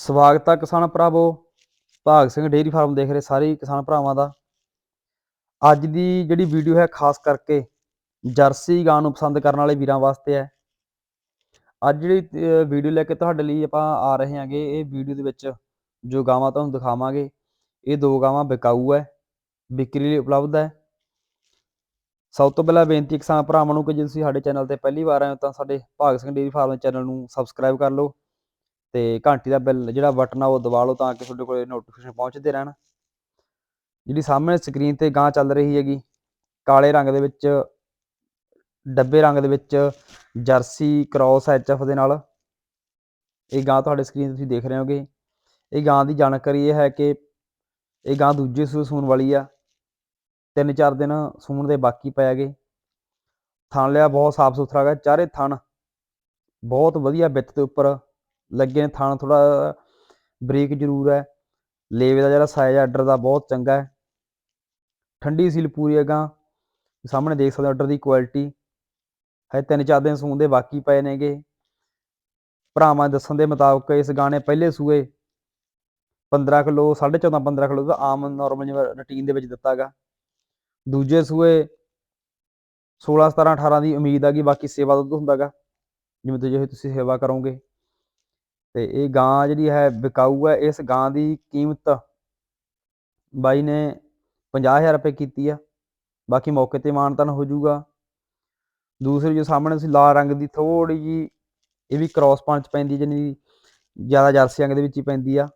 ਸਵਾਗਤ ਹੈ ਕਿਸਾਨ ਭਰਾਵੋ। ਭਾਗ ਸਿੰਘ ਡੇਅਰੀ ਫਾਰਮ ਦੇਖ ਰਹੇ ਸਾਰੇ ਕਿਸਾਨ ਭਰਾਵਾਂ ਦਾ। ਅੱਜ ਦੀ ਜਿਹੜੀ ਵੀਡੀਓ ਹੈ, ਖਾਸ ਕਰਕੇ ਜਰਸੀ ਗਾਂ ਨੂੰ ਪਸੰਦ ਕਰਨ ਵਾਲੇ ਵੀਰਾਂ ਵਾਸਤੇ ਹੈ। ਅੱਜ ਜਿਹੜੀ ਵੀਡੀਓ ਲੈ ਕੇ ਤੁਹਾਡੇ ਲਈ ਆਪਾਂ ਆ ਰਹੇ ਹਾਂਗੇ, ਇਹ ਵੀਡੀਓ ਦੇ ਵਿੱਚ ਜੋ ਗਾਵਾਂ ਤੁਹਾਨੂੰ ਦਿਖਾਵਾਂਗੇ, ਇਹ ਦੋ ਗਾਵਾਂ ਵਿਕਾਊ ਹੈ, ਵਿਕਰੀ ਲਈ ਉਪਲਬਧ ਹੈ। ਸਭ ਤੋਂ ਪਹਿਲਾਂ ਬੇਨਤੀ ਕਿਸਾਨ ਭਰਾਵਾਂ ਨੂੰ ਕਿ ਜੇ ਤੁਸੀਂ ਸਾਡੇ ਚੈਨਲ ਤੇ ਪਹਿਲੀ ਵਾਰ ਆਏ ਹੋ ਤਾਂ ਸਾਡੇ Bhag Singh dairy farm channel ਨੂੰ ਸਬਸਕ੍ਰਾਈਬ ਕਰ ਲਓ। ਤੇ ਘੰਟੀ ਦਾ ਬਿੱਲ, ਜਿਹੜਾ ਬਟਨ ਆ ਉਹ ਦਬਾ ਲਓ ਤਾਂ ਕਿ ਤੁਹਾਡੇ ਕੋਲ ਨੋਟੀਫਿਕੇਸ਼ਨ ਪਹੁੰਚਦੇ ਰਹਿਣ। ਜਿਹੜੀ ਸਾਹਮਣੇ ਸਕਰੀਨ ਤੇ ਗਾਂ ਚੱਲ ਰਹੀ ਹੈਗੀ, ਕਾਲੇ ਰੰਗ ਦੇ ਵਿੱਚ, ਡੱਬੇ ਰੰਗ ਦੇ ਵਿੱਚ, ਜਰਸੀ ਕ੍ਰਾਸ ਐਚਐਫ ਦੇ ਨਾਲ, ਇਹ ਗਾਂ ਤੁਹਾਡੇ ਸਕਰੀਨ ਤੇ ਤੁਸੀਂ ਦੇਖ ਰਹੇ ਹੋਗੇ। ਇਹ ਗਾਂ ਦੀ ਜਾਣਕਾਰੀ ਇਹ ਹੈ ਕਿ ਇਹ ਗਾਂ ਦੂਜੇ ਸੂਏ ਸੂਣ ਵਾਲੀ ਆ। ਤਿੰਨ ਚਾਰ ਦਿਨ ਸੂਣ ਦੇ ਬਾਕੀ ਪੈ ਗਏ। ਥਣ ਲਿਆ ਬਹੁਤ ਸਾਫ਼ ਸੁਥਰਾ ਹੈਗਾ, ਚਾਰੇ ਥਣ ਬਹੁਤ ਵਧੀਆ ਵਿੱਤ ਦੇ ਉੱਪਰ ਲੱਗੇ ਨੇ, ਥਣ ਥੋੜਾ ਬਰੀਕ ਜ਼ਰੂਰ ਹੈ। ਲੇਵੇ ਦਾ ਜਿਹੜਾ ਸਾਈਜ਼ ਆਰਡਰ ਦਾ ਬਹੁਤ ਚੰਗਾ ਹੈ। ਠੰਡੀ ਸੀਲ ਪੂਰੀ ਹੈਗਾ ਸਾਹਮਣੇ ਦੇਖ ਸਕਦੇ ਆਰਡਰ ਦੀ ਕੁਆਲਿਟੀ ਹੈ ਤਿੰਨ ਚਾਰ ਦਿਨ ਸੂਣ ਦੇ ਬਾਕੀ ਪਏ ਨੇਗੇ। ਭਰਾਵਾਂ ਦੱਸਣ ਦੇ ਮੁਤਾਬਕ ਇਸ ਗਾਣੇ ਪਹਿਲੇ ਸੂਏ। 15 ਕਿਲੋ 14.5 15 ਕਿਲੋ ਦਾ ਆਮ ਨਾਰਮਲ ਜਿਵੇਂ ਰੁਟੀਨ ਦੇ ਵਿੱਚ ਦਿੱਤਾਗਾ ਦੂਜੇ ਸੂਏ 16 17 18 ਦੀ ਉਮੀਦ ਆ ਹੈਗੀ ਬਾਕੀ ਸੇਵਾ ਦਾ ਦੁੱਧ ਹੁੰਦਾਗਾ ਜਿਵੇਂ ਤੁਸੀਂ ਤੁਸੀਂ ਸੇਵਾ ਕਰੋਗੇ। ਤੇ ਇਹ ਗਾਂ ਜਿਹੜੀ ਹੈ ਵਿਕਾਊ ਹੈ, ਇਸ ਗਾਂ ਦੀ ਕੀਮਤ ਬਾਈ ਨੇ 50000 ਰੁਪਏ ਕੀਤੀ ਆ। ਬਾਕੀ ਮੌਕੇ ਤੇ ਮਾਨਤਨ ਹੋ ਜਾਊਗਾ। ਦੂਸਰੀ ਜੋ ਸਾਹਮਣੇ ਤੁਸੀਂ ਲਾਲ ਰੰਗ ਦੀ ਥੋੜੀ ਜੀ ਇਹ ਵੀ ਕ੍ਰਾਸ ਪੰਚ ਪੈਂਦੀ ਜਿੰਨੀ ਜ਼ਿਆਦਾ ਜਰਸੀ ਰੰਗ ਦੇ ਵਿੱਚ ਹੀ ਪੈਂਦੀ ਆ।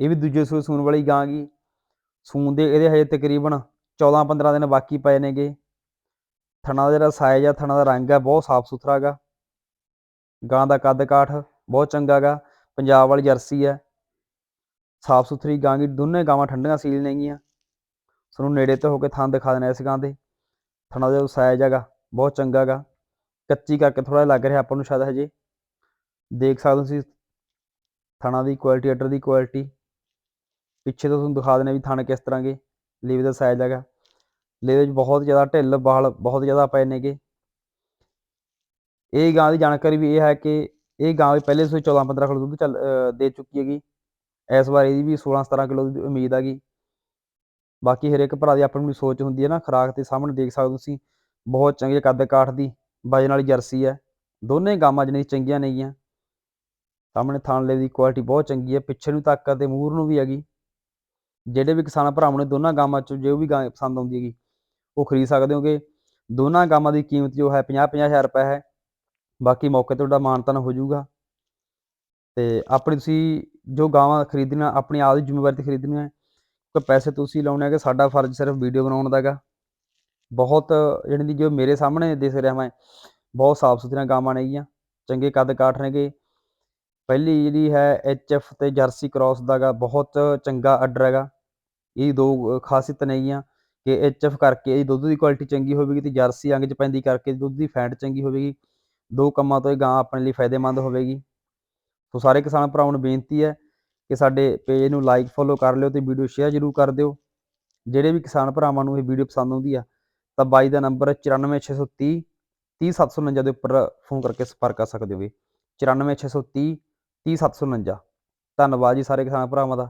ਇਹ ਵੀ ਦੂਜੇ ਸੂਏ ਸੂਣ ਵਾਲੀ ਗਾਂ ਗੀ। ਸੂਣ ਦੇ ਇਹਦੇ ਹਜੇ ਤਕਰੀਬਨ 14 15 ਦਿਨ ਬਾਕੀ ਪਏ ਨੇਗੇ। ਥਣਾ ਦਾ ਜਿਹੜਾ ਸਾਈਜ਼ ਆ, ਥਣਾ ਦਾ ਰੰਗ ਆ, ਬਹੁਤ ਸਾਫ਼ ਸੁਥਰਾ ਹੈਗਾ ਗਾਂ ਦਾ ਕੱਦ ਕਾਠ ਬਹੁਤ ਚੰਗਾ ਗਾ। ਪੰਜਾਬ ਵਾਲੀ ਜਰਸੀ ਹੈ ਸਾਫ਼ ਸੁਥਰੀ ਗਾਂ ਗੀ ਦੋਨੇ ਗਾਵਾਂ ਠੰਡੀਆਂ ਸੀਲ ਨੇਗੀਆਂ। ਤੁਹਾਨੂੰ ਨੇੜੇ ਤੋਂ ਹੋ ਕੇ ਥਾਂ ਦਿਖਾ ਦੇਣਾ ਇਸ ਗਾਂ ਦੇ। ਥਣਾ ਦਾ ਸਾਈਜ਼ ਹੈਗਾ, ਬਹੁਤ ਚੰਗਾ ਗਾ। ਕੱਚੀ ਕਰਕੇ ਥੋੜਾ ਲੱਗ ਰਿਹਾ ਆਪਾਂ ਨੂੰ ਸ਼ਾਇਦ ਹਜੇ। ਦੇਖ ਸਕਦੇ ਹੋ ਤੁਸੀਂ, ਥਣਾ ਦੀ ਕੁਆਲਿਟੀ ਅਟਰ ਦੀ ਕੁਆਲਿਟੀ ਪਿੱਛੇ ਤੋਂ ਤੁਹਾਨੂੰ ਦਿਖਾ ਦੇਣਾ ਵੀ ਥਣ ਕਿਸ ਤਰ੍ਹਾਂ ਦੇ ਲੀਵ ਦਾ ਸਾਈਜ਼ ਹੈਗਾ। ਲੇਵੇ ਵਿੱਚ ਬਹੁਤ ਜ਼ਿਆਦਾ ਢਿੱਲ ਬਾਲ ਬਹੁਤ ਜ਼ਿਆਦਾ ਪਏ ਨੇਗੇ। ਇਹ ਗਾਂ ਦੀ ਜਾਣਕਾਰੀ ਵੀ ਇਹ ਹੈ ਕਿ ਇਹ ਗਾਂ ਵੀ ਪਹਿਲੇ ਸੂਏ 14 15 ਕਿਲੋ ਦੁੱਧ ਚੱਲ ਦੇ ਚੁੱਕੀ ਹੈਗੀ। ਇਸ ਵਾਰ ਇਹਦੀ ਵੀ 16 17 ਕਿਲੋ ਦੀ ਉਮੀਦ ਹੈਗੀ। ਬਾਕੀ ਹਰੇਕ ਭਰਾ ਦੀ ਆਪਣੀ ਸੋਚ ਹੁੰਦੀ ਹੈ ਨਾ, ਖਰਾਕ ਤੇ ਸਾਹਮਣੇ ਦੇਖ ਸਕਦੇ ਹੋ ਤੁਸੀਂ। ਬਹੁਤ ਚੰਗੇ ਕੱਦ ਕਾਠ ਦੀ, ਵਜਨ ਵਾਲੀ ਜਰਸੀ ਹੈ। ਦੋਨੇ ਗਾਵਾਂ ਜਿਹਨੇ ਚੰਗੀਆਂ ਨੇਗੀਆਂ ਸਾਹਮਣੇ ਥਾਣ ਦੀ ਕੁਆਲਿਟੀ ਬਹੁਤ ਚੰਗੀ ਹੈ। ਪਿੱਛੇ ਨੂੰ ਤੱਕ ਤੇ ਮੂਰ ਨੂੰ ਵੀ ਹੈਗੀ। ਜਿਹੜੇ ਵੀ ਕਿਸਾਨ ਭਰਾਵਾਂ ਨੇ ਦੋਨਾਂ ਗਾਵਾਂ ਚੋਂ ਜੋ ਵੀ ਗਾਂ ਪਸੰਦ ਆਉਂਦੀ ਹੈਗੀ, ਉਹ ਖਰੀਦ ਸਕਦੇ ਹੋਗੇ। ਦੋਨਾਂ ਗਾਵਾਂ ਦੀ ਕੀਮਤ ਜੋ ਹੈ 50 50000 ਰੁਪਏ ਹੈ। ਬਾਕੀ ਮੌਕੇ ਤੇ ਤੁਹਾਡਾ ਮਾਨਤਨ ਹੋ ਜਾਊਗਾ। ਤੇ ਆਪਣੀ ਤੁਸੀਂ ਜੋ ਗਾਵਾਂ ਖਰੀਦਣਾ ਆਪਣੀ ਆਪ ਦੀ ਜ਼ਿੰਮੇਵਾਰੀ ਤੇ ਖਰੀਦਣੀਆਂ ਕੋਈ ਪੈਸੇ ਤੁਸੀਂ ਲਾਉਣੇ ਹੈਗੇ, ਸਾਡਾ ਫਰਜ਼ ਸਿਰਫ ਵੀਡੀਓ ਬਣਾਉਣ ਦਾ ਹੈਗਾ। ਬਹੁਤ ਜਿਹੜੀ ਦੀ ਜੋ ਮੇਰੇ ਸਾਹਮਣੇ ਦਿਖ ਰਿਹਾ ਮੈਂ, ਬਹੁਤ ਸਾਫ਼ ਸੁਥਰੀਆਂ ਗਾਵਾਂ ਨੇਗੀਆਂ ਚੰਗੇ ਕੱਦ ਕਾਠ ਨੇਗੇ ਪਹਿਲੀ ਜਿਹੜੀ ਹੈ ਐਫ ਤੇ ਜਰਸੀ ਕ੍ਰਾਸ ਦਾਗਾ ਬਹੁਤ ਚੰਗਾ ਆਰਡਰ ਹੈਗਾ। ਇਹ ਦੋ ਖਾਸੀਅਤ ਨੇਗੀਆਂ ਕਿ ਐਫ ਕਰਕੇ ਇਹ ਦੁੱਧ ਦੀ ਕੁਆਲਿਟੀ ਚੰਗੀ ਹੋਵੇਗੀ ਤੇ ਜਰਸੀ ਅੰਗ ਚ ਪੈਂਦੀ ਕਰਕੇ ਦੁੱਧ ਦੀ ਫੈਟ ਚੰਗੀ ਹੋਵੇਗੀ। ਦੋ ਕੰਮਾਂ ਤੋਂ ਇਹ ਗਾਂ ਆਪਣੇ ਲਈ ਫਾਇਦੇਮੰਦ ਹੋਵੇਗੀ। ਸੋ ਸਾਰੇ ਕਿਸਾਨ ਭਰਾਵਾਂ ਨੂੰ ਬੇਨਤੀ ਹੈ ਕਿ ਸਾਡੇ ਪੇਜ ਨੂੰ ਲਾਈਕ ਫੋਲੋ ਕਰ ਲਿਓ ਤੇ ਵੀਡੀਓ ਸ਼ੇਅਰ ਜ਼ਰੂਰ ਕਰ ਦਿਓ। ਜਿਹੜੇ ਵੀ ਕਿਸਾਨ ਭਰਾਵਾਂ ਨੂੰ ਇਹ ਵੀਡੀਓ ਪਸੰਦ ਆਉਂਦੀ ਆ, ਤਾਂ ਬਾਈ ਦਾ ਨੰਬਰ 94630 30749 ਦੇ ਉੱਪਰ ਫੋਨ ਕਰਕੇ ਸੰਪਰਕ ਕਰ ਸਕਦੇ ਹੋਗੇ 94630 30749 ਧੰਨਵਾਦ ਜੀ ਸਾਰੇ ਕਿਸਾਨ ਭਰਾਵਾਂ ਦਾ।